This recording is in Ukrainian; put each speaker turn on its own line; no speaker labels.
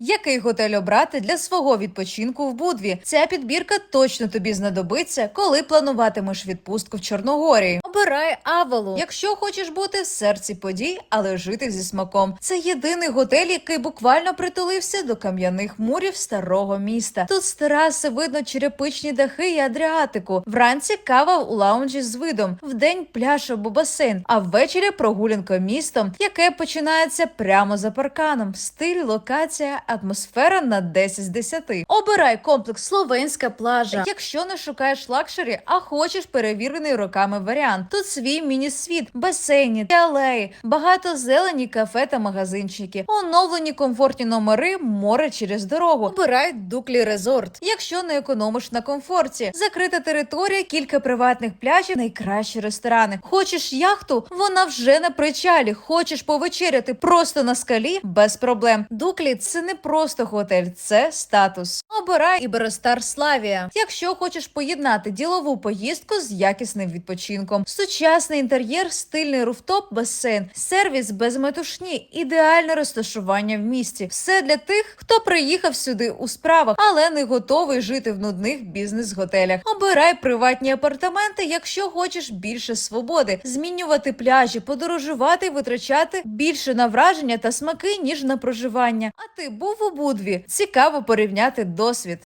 Який готель обрати для свого відпочинку в Будві? Ця підбірка точно тобі знадобиться, коли плануватимеш відпустку в Чорногорії. Обирай Авалу, якщо хочеш бути в серці подій, але жити зі смаком. Це єдиний готель, який буквально притулився до кам'яних мурів старого міста. Тут з тераси видно черепичні дахи і адріатику. Вранці кава у лаунжі з видом, вдень пляж або басейн, а ввечері прогулянка містом, яке починається прямо за парканом. Стиль, локація, атмосфера на 10 з 10. Обирай комплекс Словенська плажа. Якщо не шукаєш лакшері, а хочеш перевірений роками варіант. Тут свій міні-світ, басейні, алеї, багато зелені, кафе та магазинчики, оновлені комфортні номери, море через дорогу. Обирай Дуклі Резорт. Якщо не економиш на комфорті, закрита територія, кілька приватних пляжів, найкращі ресторани. Хочеш яхту? Вона вже на причалі. Хочеш повечеряти просто на скалі без проблем. Дуклі це не просто готель, це статус. Обирай Іберостар Славія. Якщо хочеш поєднати ділову поїздку з якісним відпочинком, сучасний інтер'єр, стильний руфтоп, басейн, сервіс без метушні, ідеальне розташування в місті. Все для тих, хто приїхав сюди у справах, але не готовий жити в нудних бізнес-готелях. Обирай приватні апартаменти, якщо хочеш більше свободи, змінювати пляжі, подорожувати, витрачати більше на враження та смаки ніж на проживання. А ти був у Будві? Цікаво порівняти досвід.